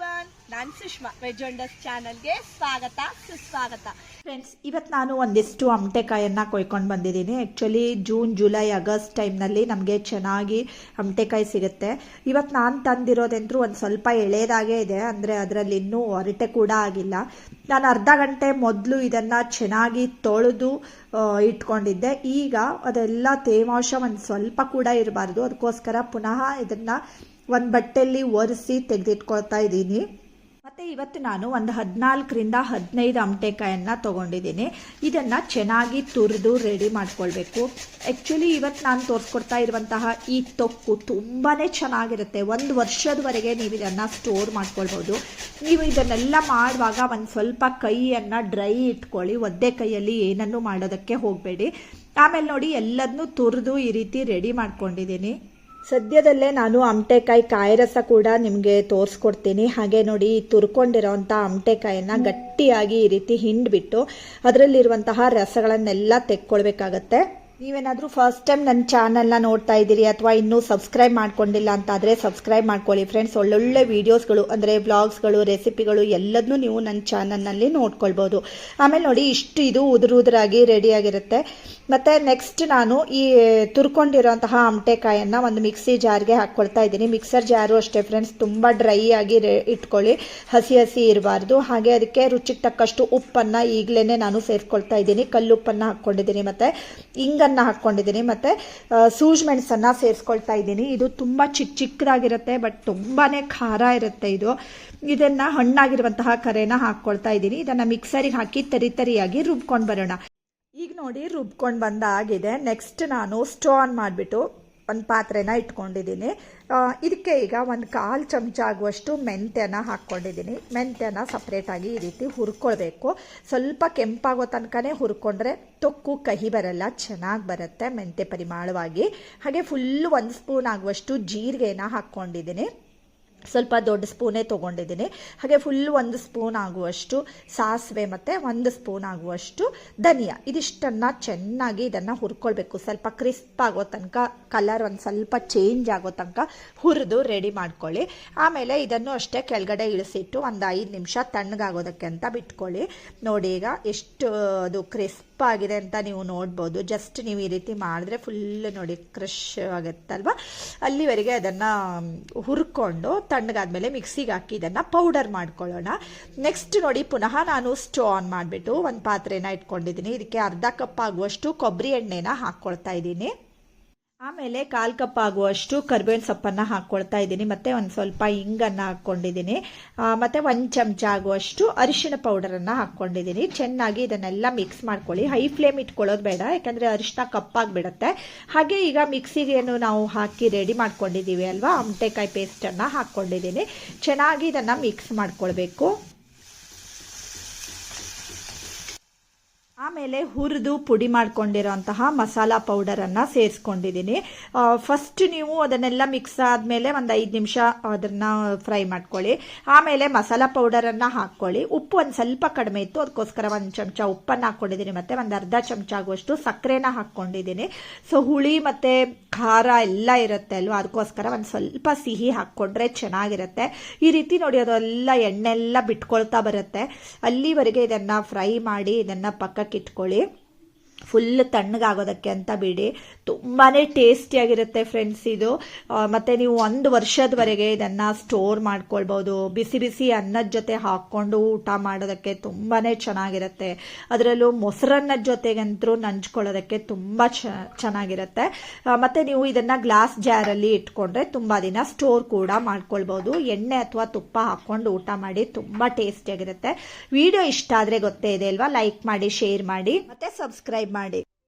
Everyone ನಾನು Sushma. Veg wonders ಚಾನಲ್ಗೆ ಸ್ವಾಗತ, ಸುಸ್ವಾಗತ. ಫ್ರೆಂಡ್ಸ್ ಇವತ್ತು ನಾನು ಒಂದಿಷ್ಟು ಅಮಟೆಕಾಯನ್ನು ಕೊಯ್ಕೊಂಡು ಬಂದಿದ್ದೀನಿ. ಆ್ಯಕ್ಚುಲಿ ಜೂನ್ ಜುಲೈ ಆಗಸ್ಟ್ ಟೈಮ್ನಲ್ಲಿ ನಮಗೆ ಚೆನ್ನಾಗಿ ಅಮಟೆಕಾಯಿ ಸಿಗುತ್ತೆ. ಇವತ್ತು ನಾನು ತಂದಿರೋದಂತೂ ಒಂದು ಸ್ವಲ್ಪ ಎಳೆಯದಾಗೇ ಇದೆ. ಅಂದರೆ ಅದರಲ್ಲಿ ಇನ್ನೂ ಹೊರಟೆ ಕೂಡ ಆಗಿಲ್ಲ. ನಾನು ಅರ್ಧ ಗಂಟೆ ಮೊದಲು ಇದನ್ನು ಚೆನ್ನಾಗಿ ತೊಳೆದು ಇಟ್ಕೊಂಡಿದ್ದೆ. ಈಗ ಅದೆಲ್ಲ ತೇವಾಂಶ ಒಂದು ಸ್ವಲ್ಪ ಕೂಡ ಇರಬಾರ್ದು. ಅದಕ್ಕೋಸ್ಕರ ಪುನಃ ಇದನ್ನು ಒಂದು ಬಟ್ಟೆಯಲ್ಲಿ ಒರೆಸಿ ತೆಗೆದಿಟ್ಕೊಳ್ತಾ ಇದ್ದೀನಿ. ಮತ್ತು ಇವತ್ತು ನಾನು ಒಂದು ಹದಿನಾಲ್ಕರಿಂದ ಹದಿನೈದು ಅಮಟೆಕಾಯನ್ನು ತೊಗೊಂಡಿದ್ದೀನಿ. ಇದನ್ನು ಚೆನ್ನಾಗಿ ತುರಿದು ರೆಡಿ ಮಾಡ್ಕೊಳ್ಬೇಕು. ಆ್ಯಕ್ಚುಲಿ ಇವತ್ತು ನಾನು ತೋರಿಸ್ಕೊಡ್ತಾ ಇರುವಂತಹ ಈ ತೊಕ್ಕು ತುಂಬಾ ಚೆನ್ನಾಗಿರುತ್ತೆ. ಒಂದು ವರ್ಷದವರೆಗೆ ನೀವು ಇದನ್ನು ಸ್ಟೋರ್ ಮಾಡ್ಕೊಳ್ಬೋದು. ನೀವು ಇದನ್ನೆಲ್ಲ ಮಾಡುವಾಗ ಒಂದು ಸ್ವಲ್ಪ ಕೈಯನ್ನು ಡ್ರೈ ಇಟ್ಕೊಳ್ಳಿ. ಒದ್ದೆ ಕೈಯಲ್ಲಿ ಏನನ್ನೂ ಮಾಡೋದಕ್ಕೆ ಹೋಗಬೇಡಿ. ಆಮೇಲೆ ನೋಡಿ ಎಲ್ಲದನ್ನೂ ತುರಿದು ಈ ರೀತಿ ರೆಡಿ ಮಾಡ್ಕೊಂಡಿದ್ದೀನಿ. ಸದ್ಯದಲ್ಲೇ ನಾನು ಅಮಟೆಕಾಯಿ ಕಾಯಿ ರಸ ಕೂಡ ನಿಮಗೆ ತೋರಿಸ್ಕೊಡ್ತೀನಿ. ಹಾಗೆ ನೋಡಿ ತುರ್ಕೊಂಡಿರೋವಂಥ ಅಮಟೆಕಾಯನ್ನು ಗಟ್ಟಿಯಾಗಿ ಈ ರೀತಿ ಹಿಂಡ್ಬಿಟ್ಟು ಅದರಲ್ಲಿರುವಂತಹ ರಸಗಳನ್ನೆಲ್ಲ ತೆಕ್ಕೊಳ್ಬೇಕಾಗತ್ತೆ. ನೀವೇನಾದರೂ ಫಸ್ಟ್ ಟೈಮ್ ನನ್ನ ಚಾನಲ್ನ ನೋಡ್ತಾ ಇದ್ದೀರಿ ಅಥವಾ ಇನ್ನೂ ಸಬ್ಸ್ಕ್ರೈಬ್ ಮಾಡ್ಕೊಂಡಿಲ್ಲ ಅಂತಾದರೆ ಸಬ್ಸ್ಕ್ರೈಬ್ ಮಾಡ್ಕೊಳ್ಳಿ ಫ್ರೆಂಡ್ಸ್ ಒಳ್ಳೊಳ್ಳೆ ವೀಡಿಯೋಸ್ಗಳು ಅಂದರೆ ವ್ಲಾಗ್ಸ್ಗಳು ರೆಸಿಪಿಗಳು ಎಲ್ಲದನ್ನೂ ನೀವು ನನ್ನ ಚಾನಲ್ನಲ್ಲಿ ನೋಡ್ಕೊಳ್ಬೋದು. ಆಮೇಲೆ ನೋಡಿ ಇಷ್ಟು ಇದು ಉದುರುದುರಾಗಿ ರೆಡಿಯಾಗಿರುತ್ತೆ ಮತ್ತು ನೆಕ್ಸ್ಟ್ ನಾನು ಈ ತುರ್ಕೊಂಡಿರೋಂತಹ ಅಮಟೆಕಾಯನ್ನು ಒಂದು ಮಿಕ್ಸಿ ಜಾರ್ಗೆ ಹಾಕ್ಕೊಳ್ತಾ ಇದ್ದೀನಿ. ಮಿಕ್ಸರ್ ಜಾರು ಅಷ್ಟೇ ಫ್ರೆಂಡ್ಸ್ ತುಂಬ ಡ್ರೈ ಆಗಿ ಇಟ್ಕೊಳ್ಳಿ. ಹಸಿ ಹಸಿ ಇರಬಾರ್ದು. ಹಾಗೆ ಅದಕ್ಕೆ ರುಚಿಗೆ ತಕ್ಕಷ್ಟು ಉಪ್ಪನ್ನು ಈಗಲೇ ನಾನು ಸೇರ್ಕೊಳ್ತಾ ಇದ್ದೀನಿ. ಕಲ್ಲುಪ್ಪನ್ನು ಹಾಕ್ಕೊಂಡಿದ್ದೀನಿ ಮತ್ತು, ಇಂಗನ್ನು ಹಾಕ್ಕೊಂಡಿದ್ದೀನಿ ಮತ್ತು ಸೂಜ್ ಮೆಣಸನ್ನು ಸೇರಿಸ್ಕೊಳ್ತಾ ಇದ್ದೀನಿ. ಇದು ತುಂಬ ಚಿಕ್ಕ ಚಿಕ್ಕದಾಗಿರುತ್ತೆ ಬಟ್ ತುಂಬಾ ಖಾರ ಇರುತ್ತೆ ಇದು. ಇದನ್ನು ಹಣ್ಣಾಗಿರುವಂತಹ ಕರೆನ ಹಾಕ್ಕೊಳ್ತಾ ಇದ್ದೀನಿ. ಇದನ್ನು ಮಿಕ್ಸರಿಗೆ ಹಾಕಿ ತರಿ ತರಿಯಾಗಿ ರುಬ್ಕೊಂಡು ಬರೋಣ. ಈಗ ನೋಡಿ ರುಬ್ಕೊಂಡು ಬಂದಾಗಿದೆ. ನೆಕ್ಸ್ಟ್ ನಾನು ಸ್ಟೋ ಆನ್ ಮಾಡಿಬಿಟ್ಟು ಒಂದು ಪಾತ್ರೆನ ಇಟ್ಕೊಂಡಿದ್ದೀನಿ. ಇದಕ್ಕೆ ಈಗ ಒಂದು ಕಾಲು ಚಮಚ ಆಗುವಷ್ಟು ಮೆಂತ್ಯನ ಹಾಕ್ಕೊಂಡಿದ್ದೀನಿ. ಮೆಂತ್ಯನ ಸಪ್ರೇಟಾಗಿ ಈ ರೀತಿ ಹುರ್ಕೊಳ್ಬೇಕು. ಸ್ವಲ್ಪ ಕೆಂಪಾಗೋ ತನಕನೇ ಹುರ್ಕೊಂಡ್ರೆ ತೊಕ್ಕು, ಕಹಿ ಬರಲ್ಲ, ಚೆನ್ನಾಗಿ ಬರುತ್ತೆ ಮೆಂತ್ಯ ಪರಿಮಾಳವಾಗಿ. ಹಾಗೆ ಫುಲ್ ಒಂದು ಸ್ಪೂನ್ ಆಗುವಷ್ಟು ಜೀರಿಗೆನ ಹಾಕ್ಕೊಂಡಿದ್ದೀನಿ. ಸ್ವಲ್ಪ ದೊಡ್ಡ ಸ್ಪೂನೇ ತೊಗೊಂಡಿದ್ದೀನಿ. ಹಾಗೆ ಫುಲ್ ಒಂದು ಸ್ಪೂನ್ ಆಗುವಷ್ಟು ಸಾಸಿವೆ ಮತ್ತು ಒಂದು ಸ್ಪೂನ್ ಆಗುವಷ್ಟು ಧನಿಯಾ. ಇದಿಷ್ಟನ್ನು ಚೆನ್ನಾಗಿ ಇದನ್ನು ಹುರ್ಕೊಳ್ಬೇಕು. ಸ್ವಲ್ಪ ಕ್ರಿಸ್ಪ್ ಆಗೋ ತನಕ ಕಲರ್ ಒಂದು ಸ್ವಲ್ಪ ಚೇಂಜ್ ಆಗೋ ತನಕ ಹುರಿದು ರೆಡಿ ಮಾಡ್ಕೊಳ್ಳಿ. ಆಮೇಲೆ ಇದನ್ನು ಅಷ್ಟೇ ಕೆಳಗಡೆ ಇಳಿಸಿಟ್ಟು ಒಂದು ಐದು ನಿಮಿಷ ತಣ್ಣಗಾಗೋದಕ್ಕೆ ಅಂತ ಬಿಟ್ಕೊಳ್ಳಿ. ನೋಡಿ ಈಗ ಎಷ್ಟು ಅದು ಕ್ರಿಸ್ಪ್ ಆಗಿದೆ ಅಂತ ನೀವು ನೋಡ್ಬೋದು. ಜಸ್ಟ್ ನೀವು ಈ ರೀತಿ ಮಾಡಿದ್ರೆ ಫುಲ್ ನೋಡಿ ಕ್ರಶ್ ಆಗುತ್ತಲ್ವ? ಅಲ್ಲಿವರೆಗೆ ಅದನ್ನು ಹುರ್ಕೊಂಡು ತಣ್ಣಗಾದ್ಮೇಲೆ ಮಿಕ್ಸಿಗೆ ಹಾಕಿ ಇದನ್ನು ಪೌಡರ್ ಮಾಡ್ಕೊಳ್ಳೋಣ. ನೆಕ್ಸ್ಟ್ ನೋಡಿ ಪುನಃ ನಾನು ಸ್ಟೋ ಆನ್ ಮಾಡಿಬಿಟ್ಟು ಒಂದು ಪಾತ್ರೆನ ಇಟ್ಕೊಂಡಿದ್ದೀನಿ. ಇದಕ್ಕೆ ಅರ್ಧ ಕಪ್ ಆಗುವಷ್ಟು ಕೊಬ್ಬರಿ ಎಣ್ಣೆನ ಹಾಕ್ಕೊಳ್ತಾ ಇದ್ದೀನಿ. ಆಮೇಲೆ ಕಾಲು ಕಪ್ ಆಗುವಷ್ಟು ಕರ್ಬೇವಿನ ಸೊಪ್ಪನ್ನು ಹಾಕ್ಕೊಳ್ತಾ ಇದ್ದೀನಿ. ಮತ್ತು ಒಂದು ಸ್ವಲ್ಪ ಹಿಂಗನ್ನು ಹಾಕ್ಕೊಂಡಿದ್ದೀನಿ ಮತ್ತು ಒಂದು ಚಮಚ ಆಗುವಷ್ಟು ಅರಿಶಿಣ ಪೌಡರನ್ನು ಹಾಕ್ಕೊಂಡಿದ್ದೀನಿ ಚೆನ್ನಾಗಿ ಇದನ್ನೆಲ್ಲ ಮಿಕ್ಸ್ ಮಾಡ್ಕೊಳ್ಳಿ. ಹೈ ಫ್ಲೇಮ್ ಇಟ್ಕೊಳ್ಳೋದು ಬೇಡ, ಯಾಕಂದರೆ ಅರಿಶಿನ ಕಪ್ಪಾಗಿಬಿಡುತ್ತೆ ಹಾಗೆ ಈಗ ಮಿಕ್ಸಿಗೇನು ನಾವು ಹಾಕಿ ರೆಡಿ ಮಾಡ್ಕೊಂಡಿದ್ದೀವಿ ಅಲ್ವಾ? ಅಮಟೆಕಾಯಿ ಪೇಸ್ಟನ್ನು ಹಾಕ್ಕೊಂಡಿದ್ದೀನಿ ಚೆನ್ನಾಗಿ ಇದನ್ನು ಮಿಕ್ಸ್ ಮಾಡ್ಕೊಳ್ಬೇಕು. ಆಮೇಲೆ ಹುರಿದು ಪುಡಿ ಮಾಡ್ಕೊಂಡಿರೋಂತಹ ಮಸಾಲ ಪೌಡರನ್ನು ಸೇರಿಸ್ಕೊಂಡಿದ್ದೀನಿ. ಫಸ್ಟ್ ನೀವು ಅದನ್ನೆಲ್ಲ ಮಿಕ್ಸ್ ಆದಮೇಲೆ ಒಂದು ಐದು ನಿಮಿಷ ಅದನ್ನು ಫ್ರೈ ಮಾಡ್ಕೊಳ್ಳಿ. ಆಮೇಲೆ ಮಸಾಲ ಪೌಡರನ್ನು ಹಾಕ್ಕೊಳ್ಳಿ ಉಪ್ಪು ಒಂದು ಸ್ವಲ್ಪ ಕಡಿಮೆ ಇತ್ತು. ಅದಕ್ಕೋಸ್ಕರ ಒಂದು ಚಮಚ ಉಪ್ಪನ್ನು ಹಾಕ್ಕೊಂಡಿದ್ದೀನಿ ಮತ್ತು ಒಂದು ಅರ್ಧ ಚಮಚ ಆಗುವಷ್ಟು ಸಕ್ಕರೆನ ಹಾಕ್ಕೊಂಡಿದ್ದೀನಿ ಸೊ ಹುಳಿ ಮತ್ತು ಖಾರ ಎಲ್ಲ ಇರುತ್ತೆ ಅಲ್ವಾ? ಅದಕ್ಕೋಸ್ಕರ ಒಂದು ಸ್ವಲ್ಪ ಸಿಹಿ ಹಾಕ್ಕೊಂಡ್ರೆ ಚೆನ್ನಾಗಿರುತ್ತೆ. ಈ ರೀತಿ ನೋಡಿ, ಅದೆಲ್ಲ ಎಣ್ಣೆಲ್ಲ ಬಿಟ್ಕೊಳ್ತಾ ಬರುತ್ತೆ. ಅಲ್ಲಿವರೆಗೆ ಇದನ್ನು ಫ್ರೈ ಮಾಡಿ, ಇದನ್ನು ಪಕ್ಕಕ್ಕೆ ಇಟ್ಕೊಳ್ಳಿ ಫುಲ್ ತಣ್ಣಗಾಗೋದಕ್ಕೆ ಅಂತ ಬಿಡಿ. ತುಂಬಾ ಟೇಸ್ಟಿಯಾಗಿರುತ್ತೆ ಫ್ರೆಂಡ್ಸ್ ಇದು. ಮತ್ತೆ ನೀವು ಒಂದು ವರ್ಷದವರೆಗೆ ಇದನ್ನು ಸ್ಟೋರ್ ಮಾಡ್ಕೊಳ್ಬೋದು. ಬಿಸಿ ಬಿಸಿ ಅನ್ನದ ಜೊತೆ ಹಾಕ್ಕೊಂಡು ಊಟ ಮಾಡೋದಕ್ಕೆ ತುಂಬಾ ಚೆನ್ನಾಗಿರುತ್ತೆ. ಅದರಲ್ಲೂ ಮೊಸರನ್ನದ ಜೊತೆಗಂತೂ ನಂಚ್ಕೊಳ್ಳೋದಕ್ಕೆ ತುಂಬ ಚೆನ್ನಾಗಿರುತ್ತೆ. ಮತ್ತು ನೀವು ಇದನ್ನು ಗ್ಲಾಸ್ ಜಾರಲ್ಲಿ ಇಟ್ಕೊಂಡ್ರೆ ತುಂಬ ದಿನ ಸ್ಟೋರ್ ಕೂಡ ಮಾಡ್ಕೊಳ್ಬೋದು. ಎಣ್ಣೆ ಅಥವಾ ತುಪ್ಪ ಹಾಕ್ಕೊಂಡು ಊಟ ಮಾಡಿ ತುಂಬ ಟೇಸ್ಟಿಯಾಗಿರುತ್ತೆ ವಿಡಿಯೋ ಇಷ್ಟ ಆದರೆ ಗೊತ್ತೇ ಇದೆ ಅಲ್ವಾ? ಲೈಕ್ ಮಾಡಿ ಶೇರ್ ಮಾಡಿ. ಮತ್ತೆ ಸಬ್ಸ್ಕ್ರೈಬ್ ಮಾಡಿ.